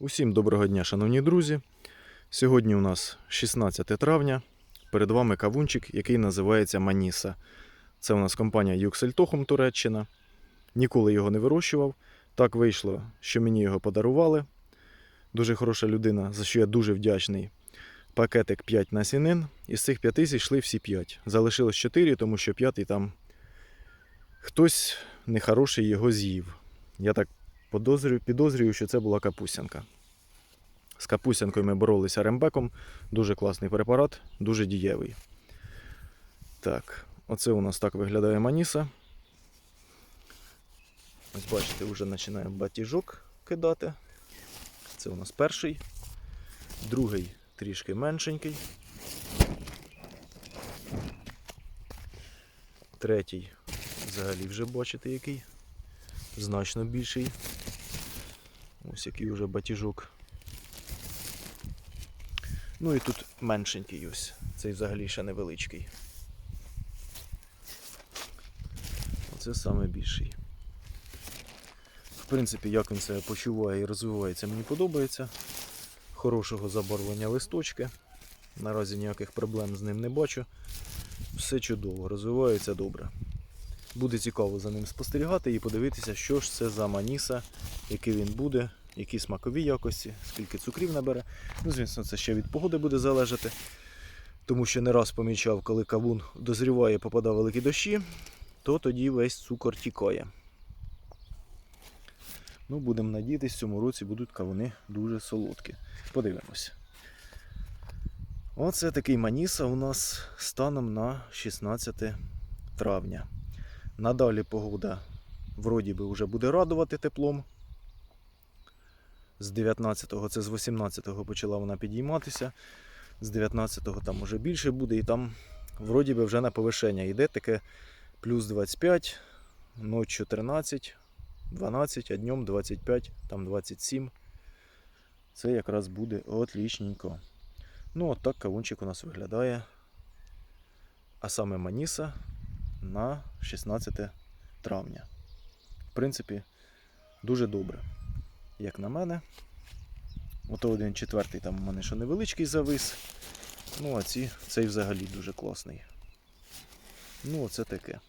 Усім доброго дня, шановні друзі. Сьогодні у нас 16 травня. Перед вами кавунчик, який називається Маніса. Це у нас компанія Юксельтохом Туреччина. Ніколи його не вирощував. Так вийшло, що мені його подарували. Дуже хороша людина, за що я дуже вдячний. Пакетик 5 насінин. Із цих 5 зійшли всі 5. Залишилось 4, тому що п'ятий там хтось нехороший його з'їв. Я так Подозрюю, підозрюю, що це була капусянка. З капусянкою ми боролися рембеком. Дуже класний препарат, дуже дієвий. Так, оце у нас так виглядає маніса. Ось бачите, вже починає батіжок кидати. Це у нас перший. Другий трішки меншенький. Третій взагалі вже бачите який. Значно більший. Ось який вже батіжок. Ну і тут меншенький ось. Цей взагалі ще невеличкий. Оце саме більший. В принципі, як він себе почуває і розвивається, мені подобається. Хорошого забарвлення листочки. Наразі ніяких проблем з ним не бачу. Все чудово, розвивається добре. Буде цікаво за ним спостерігати і подивитися, що ж це за маніса, який він буде, які смакові якості, скільки цукрів набере. Ну, звісно, це ще від погоди буде залежати. Тому що не раз помічав, коли кавун дозріває, попадає великі дощі, то тоді весь цукор тікає. Ну, будемо надіятися, в цьому році будуть кавуни дуже солодкі. Подивимось. Оце такий маніса у нас станом на 16 травня. Надалі погода вроді би вже буде радувати теплом. З 19-го, це з 18-го почала вона підійматися. З 19-го там уже більше буде, і там вроді би вже на повишення йде таке плюс 25, ночі 13, 12, а днем 25, там 27. Це якраз буде отлічненько. Ну, от так кавунчик у нас виглядає. А саме Маніса на 16 травня. В принципі, дуже добре. Як на мене. Ото один четвертий там у мене ще невеличкий завис. Ну, а ці, цей взагалі дуже класний. Ну, оце таке.